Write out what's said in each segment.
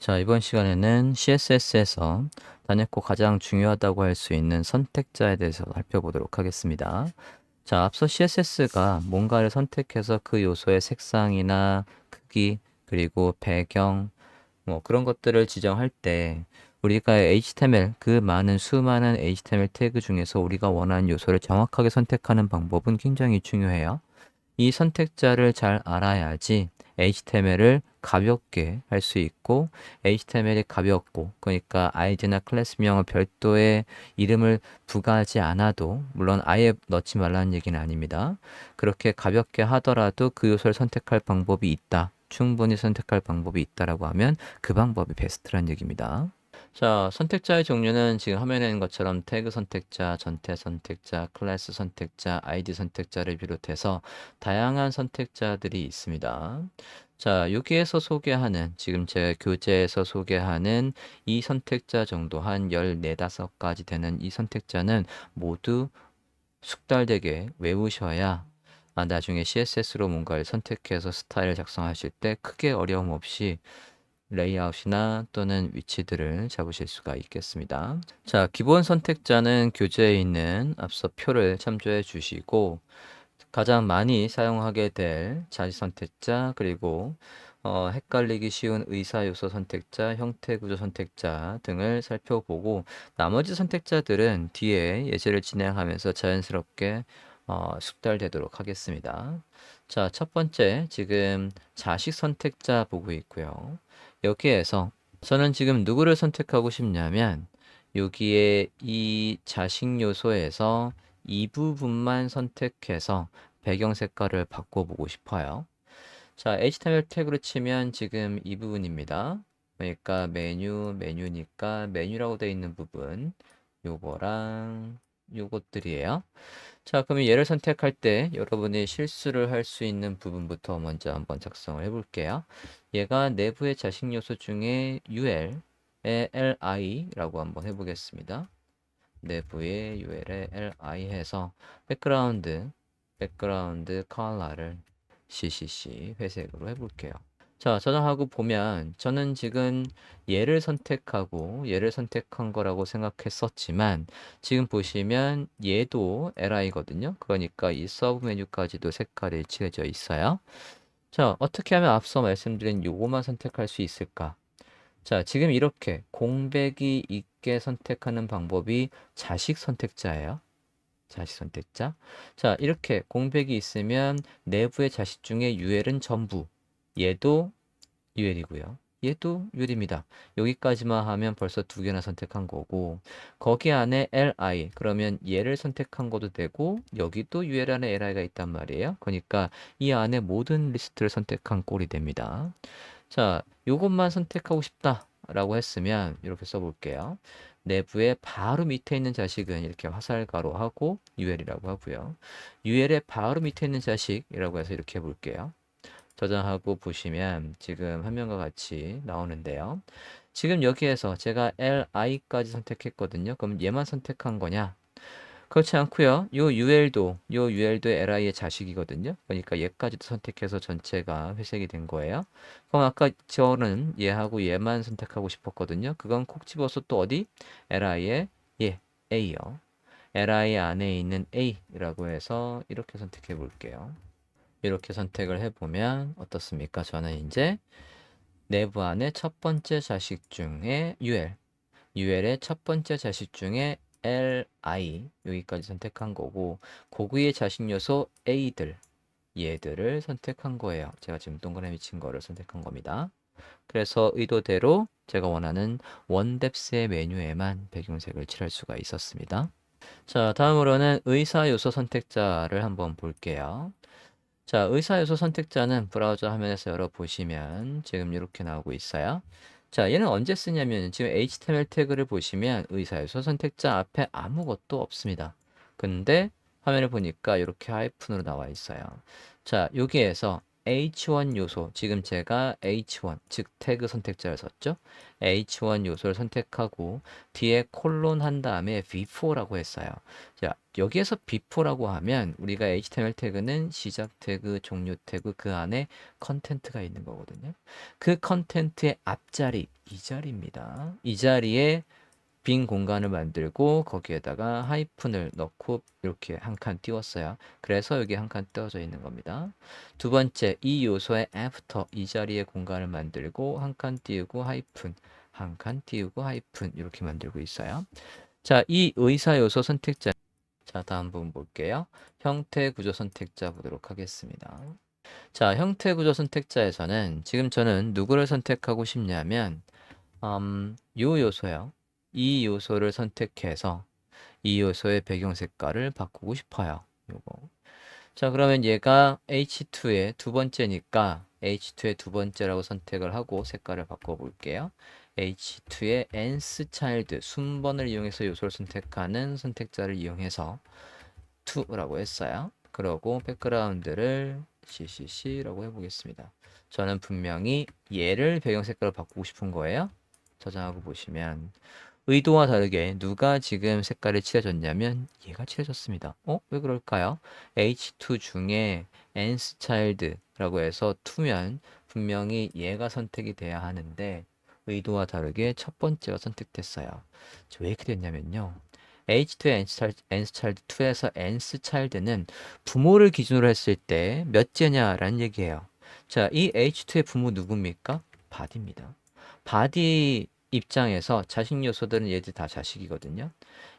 자, 이번 시간에는 CSS에서 단연코 가장 중요하다고 할 수 있는 선택자에 대해서 살펴보도록 하겠습니다. 자, 앞서 CSS가 뭔가를 선택해서 그 요소의 색상이나 크기, 그리고 배경, 뭐 그런 것들을 지정할 때 우리가 HTML, 그 많은 수많은 HTML 태그 중에서 우리가 원하는 요소를 정확하게 선택하는 방법은 굉장히 중요해요. 이 선택자를 잘 알아야지 HTML을 가볍게 할 수 있고 HTML이 가볍고 그러니까 아이디나 클래스명을 별도의 이름을 부과하지 않아도 물론 아예 넣지 말라는 얘기는 아닙니다. 그렇게 가볍게 하더라도 그 요소를 선택할 방법이 있다. 충분히 선택할 방법이 있다라고 하면 그 방법이 베스트란 얘기입니다. 자, 선택자의 종류는 지금 화면에 있는 것처럼 태그 선택자, 전태 선택자, 클래스 선택자, 아이디 선택자를 비롯해서 다양한 선택자들이 있습니다. 자, 여기에서 소개하는, 지금 제 교재에서 소개하는 이 선택자 정도 한 14, 5가지 되는 이 선택자는 모두 숙달되게 외우셔야 아, 나중에 CSS로 뭔가를 선택해서 스타일을 작성하실 때 크게 어려움 없이 레이아웃이나 또는 위치들을 잡으실 수가 있겠습니다. 자, 기본 선택자는 교재에 있는 앞서 표를 참조해 주시고 가장 많이 사용하게 될 자리 선택자 그리고 어, 헷갈리기 쉬운 의사 요소 선택자, 형태 구조 선택자 등을 살펴보고 나머지 선택자들은 뒤에 예제를 진행하면서 자연스럽게 어, 숙달되도록 하겠습니다. 자, 첫 번째 지금 자식 선택자 보고 있고요. 여기에서 저는 지금 누구를 선택하고 싶냐면 여기에 이 자식 요소에서 이 부분만 선택해서 배경 색깔을 바꿔보고 싶어요. 자, HTML 태그로 치면 지금 이 부분입니다. 그러니까 메뉴, 메뉴니까 메뉴라고 되어 있는 부분 요거랑 요것들이에요. 자, 그러면 얘를 선택할 때 여러분이 실수를 할 수 있는 부분부터 먼저 한번 작성을 해볼게요. 얘가 내부의 자식 요소 중에 UL의 LI라고 한번 해보겠습니다. 내부의 UL의 LI 해서 백그라운드, 백그라운드 컬러를 CCC 회색으로 해볼게요. 자, 저장하고 보면 저는 지금 얘를 선택하고 얘를 선택한 거라고 생각했었지만 지금 보시면 얘도 li거든요. 그러니까 이 서브 메뉴까지도 색깔이 칠해져 있어요. 자, 어떻게 하면 앞서 말씀드린 요거만 선택할 수 있을까? 자, 지금 이렇게 공백이 있게 선택하는 방법이 자식 선택자예요. 자식 선택자. 자, 이렇게 공백이 있으면 내부의 자식 중에 UL은 전부 얘도 UL이고요. 얘도 UL입니다. 여기까지만 하면 벌써 두 개나 선택한 거고 거기 안에 LI 그러면 얘를 선택한 것도 되고 여기도 UL 안에 LI가 있단 말이에요. 그러니까 이 안에 모든 리스트를 선택한 꼴이 됩니다. 자, 요것만 선택하고 싶다 라고 했으면 이렇게 써볼게요. 내부에 바로 밑에 있는 자식은 이렇게 화살가로 하고 UL이라고 하고요. UL의 바로 밑에 있는 자식이라고 해서 이렇게 해볼게요. 저장하고 보시면 지금 화면과 같이 나오는데요. 지금 여기에서 제가 LI까지 선택했거든요. 그럼 얘만 선택한 거냐? 그렇지 않고요. 요 UL도 요 UL도 LI의 자식이거든요. 그러니까 얘까지도 선택해서 전체가 회색이 된 거예요. 그럼 아까 저는 얘하고 얘만 선택하고 싶었거든요. 그건 콕 집어서 또 어디? LI의 예, A요. LI 안에 있는 A라고 해서 이렇게 선택해 볼게요. 이렇게 선택을 해보면 어떻습니까? 저는 이제 내부 안에 첫 번째 자식 중에 UL, UL의 첫 번째 자식 중에 LI 여기까지 선택한 거고 고구의 자식 요소 A들 얘들을 선택한 거예요. 제가 지금 동그라미 친 거를 선택한 겁니다. 그래서 의도대로 제가 원하는 원뎁스의 메뉴에만 배경색을 칠할 수가 있었습니다. 자, 다음으로는 의사 요소 선택자를 한번 볼게요. 자, 의사 요소 선택자는 브라우저 화면에서 열어보시면 지금 이렇게 나오고 있어요. 자, 얘는 언제 쓰냐면 지금 HTML 태그를 보시면 의사 요소 선택자 앞에 아무것도 없습니다. 근데 화면을 보니까 이렇게 하이픈으로 나와 있어요. 자, 여기에서 H1 요소, 지금 제가 H1, 즉 태그 선택자를 썼죠. H1 요소를 선택하고 뒤에 콜론 한 다음에 V4라고 했어요. 자, 여기에서 B4라고 하면 우리가 HTML 태그는 시작 태그, 종료 태그 그 안에 컨텐트가 있는 거거든요. 그 컨텐트의 앞자리 이 자리입니다. 이 자리에 빈 공간을 만들고 거기에다가 하이픈을 넣고 이렇게 한 칸 띄웠어요. 그래서 여기 한 칸 띄워져 있는 겁니다. 두 번째 이 요소의 after 이 자리에 공간을 만들고 한 칸 띄우고 하이픈 한 칸 띄우고 하이픈 이렇게 만들고 있어요. 자, 이 의사 요소 선택자 자, 다음 부분 볼게요. 형태 구조 선택자 보도록 하겠습니다. 자, 형태 구조 선택자에서는 지금 저는 누구를 선택하고 싶냐면 음, 요 요소요. 이 요소를 선택해서 이 요소의 배경 색깔을 바꾸고 싶어요. 요거. 자, 그러면 얘가 H2의 두 번째니까 H2의 두 번째라고 선택을 하고 색깔을 바꿔 볼게요. H2의 nth child 순번을 이용해서 요소를 선택하는 선택자를 이용해서 2라고 했어요. 그러고 백그라운드를 CCC라고 해보겠습니다. 저는 분명히 얘를 배경 색깔로 바꾸고 싶은 거예요. 저장하고 보시면 의도와 다르게 누가 지금 색깔을 칠해줬냐면 얘가 칠해졌습니다. 어? 왜 그럴까요? H2 중에 nth child라고 해서 2면 분명히 얘가 선택이 돼야 하는데 의도와 다르게 첫 번째가 선택됐어요. 왜 이렇게 됐냐면요. H2의 nth child 2에서 nth child는 부모를 기준으로 했을 때 몇 째냐라는 얘기예요. 자, 이 H2의 부모 누굽니까? 바디입니다. 바디 입장에서 자식 요소들은 얘들 다 자식이거든요.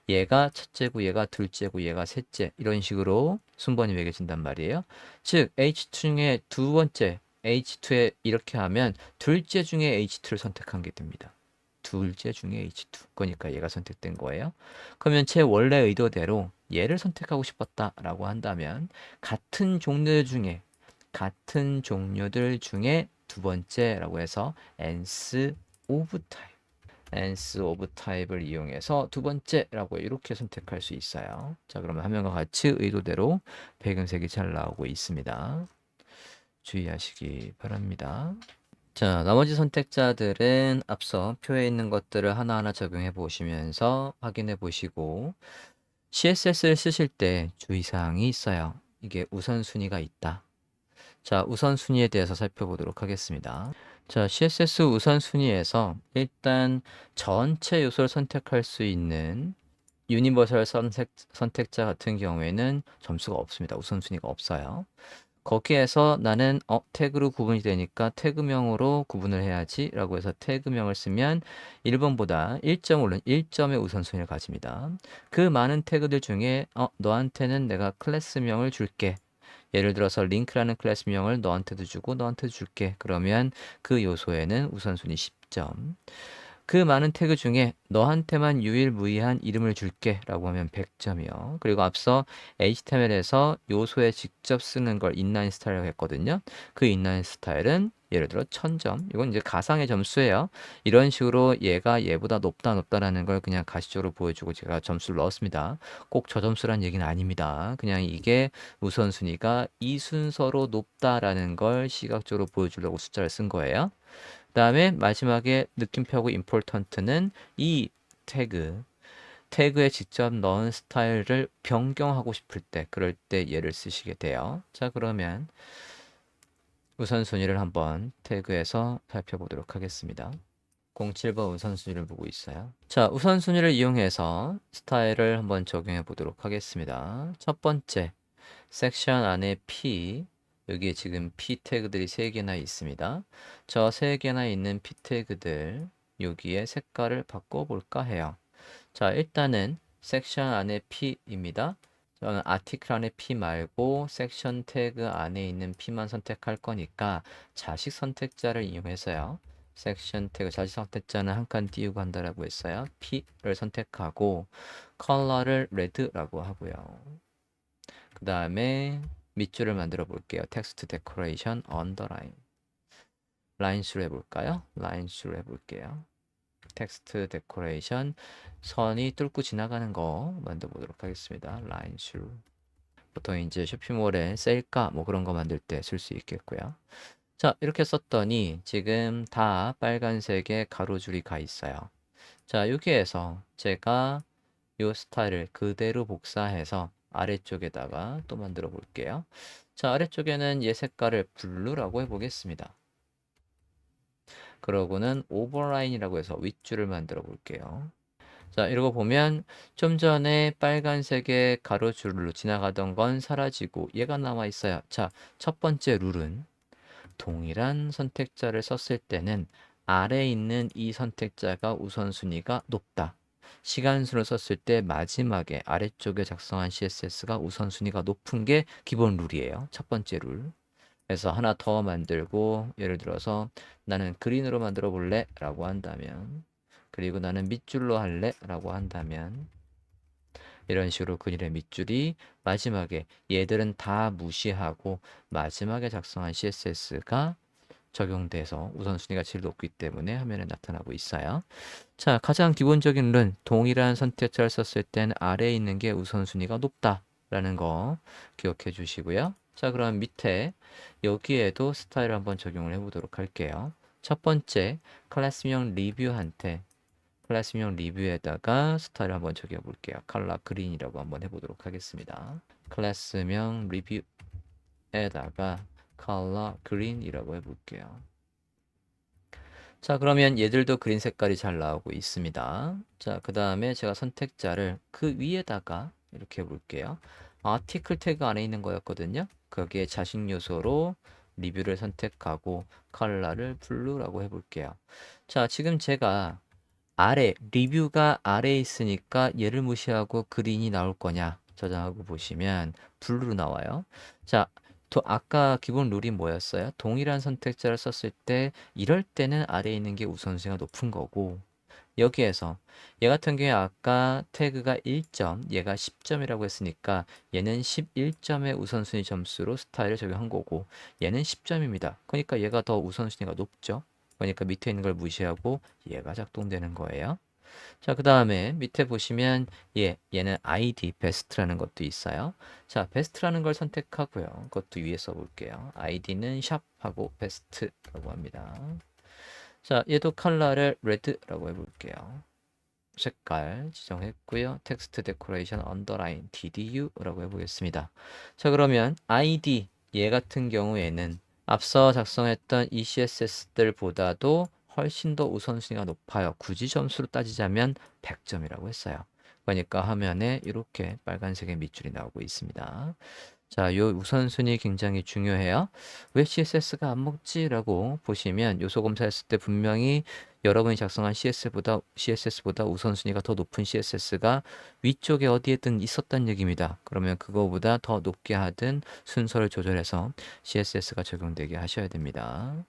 얘가 첫째고 얘가 둘째고 얘가 셋째 이런 식으로 순번이 매겨진단 말이에요. 즉 H2 중에 두 번째 H2에 이렇게 하면 둘째 중에 H2를 선택한 게 됩니다. 둘째 중에 H2 그러니까 얘가 선택된 거예요. 그러면 제 원래 의도대로 얘를 선택하고 싶었다라고 한다면 같은 종류 중에 같은 종류들 중에 두 번째라고 해서 nth of type을 이용해서 두 번째라고 이렇게 선택할 수 있어요. 자, 그러면 화면과 같이 의도대로 배경색이 잘 나오고 있습니다. 주의하시기 바랍니다. 자, 나머지 선택자들은 앞서 표에 있는 것들을 하나하나 적용해 보시면서 확인해 보시고 CSS를 쓰실 때 주의사항이 있어요. 이게 우선순위가 있다. 자, 우선순위에 대해서 살펴보도록 하겠습니다. 자, CSS 우선순위에서 일단 전체 요소를 선택할 수 있는 유니버설 선택, 선택자 같은 경우에는 점수가 없습니다. 우선순위가 없어요. 거기에서 나는 어, 태그로 구분이 되니까 태그명으로 구분을 해야지 라고 해서 태그명을 쓰면 1번보다 1점 오른 1점의 우선순위를 가집니다. 그 많은 태그들 중에 어, 너한테는 내가 클래스명을 줄게. 예를 들어서 링크라는 클래스 명을 너한테도 주고 너한테도 줄게. 그러면 그 요소에는 우선순위 10점. 그 많은 태그 중에 너한테만 유일무이한 이름을 줄게 라고 하면 100점이요. 그리고 앞서 HTML에서 요소에 직접 쓰는 걸 인라인 스타일이라고 했거든요. 그 인라인 스타일은 예를 들어 1000점. 이건 이제 가상의 점수예요. 이런 식으로 얘가 얘보다 높다 높다라는 걸 그냥 가시적으로 보여주고 제가 점수를 넣었습니다. 꼭 저 점수란 얘기는 아닙니다. 그냥 이게 우선순위가 이 순서로 높다라는 걸 시각적으로 보여주려고 숫자를 쓴 거예요. 그 다음에 마지막에 느낌표하고 important는 이 태그 태그에 직접 넣은 스타일을 변경하고 싶을 때 그럴 때 얘를 쓰시게 돼요. 자 그러면 우선순위를 한번 태그에서 살펴보도록 하겠습니다. 07번 우선순위를 보고 있어요. 자, 우선순위를 이용해서 스타일을 한번 적용해 보도록 하겠습니다. 첫 번째, 섹션 안에 P, 여기에 지금 P 태그들이 3개나 있습니다. 저 3개나 있는 P 태그들 여기에 색깔을 바꿔볼까 해요. 자, 일단은 섹션 안에 P입니다. 저는 아티클 안에 P 말고 섹션 태그 안에 있는 P만 선택할 거니까 자식 선택자를 이용해서요. 섹션 태그 자식 선택자는 한 칸 띄우고 한다라고 했어요. P를 선택하고 컬러를 레드라고 하고요. 그 다음에 밑줄을 만들어 볼게요. 텍스트 데코레이션 언더라인 라인 수로 해볼까요? 라인 수로 해볼게요. 텍스트 데코레이션 선이 뚫고 지나가는 거 만들어 보도록 하겠습니다. 라인수 보통 이제 쇼핑몰에 세일가 뭐 그런 거 만들 때 쓸 수 있겠고요. 자, 이렇게 썼더니 지금 다 빨간색의 가로줄이 가 있어요. 자, 여기에서 제가 요 스타일을 그대로 복사해서 아래쪽에다가 또 만들어 볼게요. 자, 아래쪽에는 얘 색깔을 블루라고 해보겠습니다. 그러고는 오버라인이라고 해서 윗줄을 만들어 볼게요. 자, 이러고 보면 좀 전에 빨간색의 가로줄로 지나가던 건 사라지고 얘가 남아 있어요. 자, 첫 번째 룰은 동일한 선택자를 썼을 때는 아래에 있는 이 선택자가 우선순위가 높다. 시간순을 썼을 때 마지막에 아래쪽에 작성한 CSS가 우선순위가 높은 게 기본 룰이에요. 첫 번째 룰. 그래서 하나 더 만들고 예를 들어서 나는 그린으로 만들어 볼래? 라고 한다면 그리고 나는 밑줄로 할래? 라고 한다면 이런 식으로 그림의 밑줄이 마지막에 얘들은 다 무시하고 마지막에 작성한 CSS가 적용돼서 우선순위가 제일 높기 때문에 화면에 나타나고 있어요. 자, 가장 기본적인 룰은 동일한 선택자를 썼을 때는 아래에 있는 게 우선순위가 높다라는 거 기억해 주시고요. 자, 그럼 밑에 여기에도 스타일을 한번 적용을 해보도록 할게요. 첫 번째, 클래스명 리뷰한테 클래스명 리뷰에다가 스타일을 한번 적용해 볼게요. 컬러 그린이라고 한번 해보도록 하겠습니다. 클래스명 리뷰에다가 컬러 그린이라고 해볼게요. 자, 그러면 얘들도 그린 색깔이 잘 나오고 있습니다. 자, 그 다음에 제가 선택자를 그 위에다가 이렇게 해볼게요. 아티클 태그 안에 있는 거였거든요. 거기에 자식 요소로 리뷰를 선택하고 컬러를 블루라고 해볼게요. 자, 지금 제가 아래 리뷰가 아래에 있으니까 얘를 무시하고 그린이 나올 거냐 저장하고 보시면 블루로 나와요. 자, 또 아까 기본 룰이 뭐였어요? 동일한 선택자를 썼을 때 이럴 때는 아래에 있는 게 우선순위가 높은 거고 여기에서 얘 같은 경우에 아까 태그가 1점, 얘가 10점이라고 했으니까 얘는 11점의 우선순위 점수로 스타일을 적용한 거고 얘는 10점입니다. 그러니까 얘가 더 우선순위가 높죠. 그러니까 밑에 있는 걸 무시하고 얘가 작동되는 거예요. 자, 그 다음에 밑에 보시면 얘, 얘는 id 베스트라는 것도 있어요. 자, 베스트라는 걸 선택하고요. 그것도 위에 써볼게요. id는 샵하고 베스트라고 합니다. 자, 얘도 컬러를 레드라고 해볼게요. 색깔 지정했고요. 텍스트 데코레이션 언더라인 DDU라고 해보겠습니다. 자, 그러면 id 얘 같은 경우에는 앞서 작성했던 이 CSS들보다도 훨씬 더 우선순위가 높아요. 굳이 점수로 따지자면 100점이라고 했어요. 그러니까 화면에 이렇게 빨간색의 밑줄이 나오고 있습니다. 자, 요 우선순위 굉장히 중요해요. 왜 CSS가 안 먹지라고 보시면 요소 검사했을 때 분명히 여러분이 작성한 CSS보다 CSS보다 우선순위가 더 높은 CSS가 위쪽에 어디에든 있었단 얘기입니다. 그러면 그거보다 더 높게 하든 순서를 조절해서 CSS가 적용되게 하셔야 됩니다.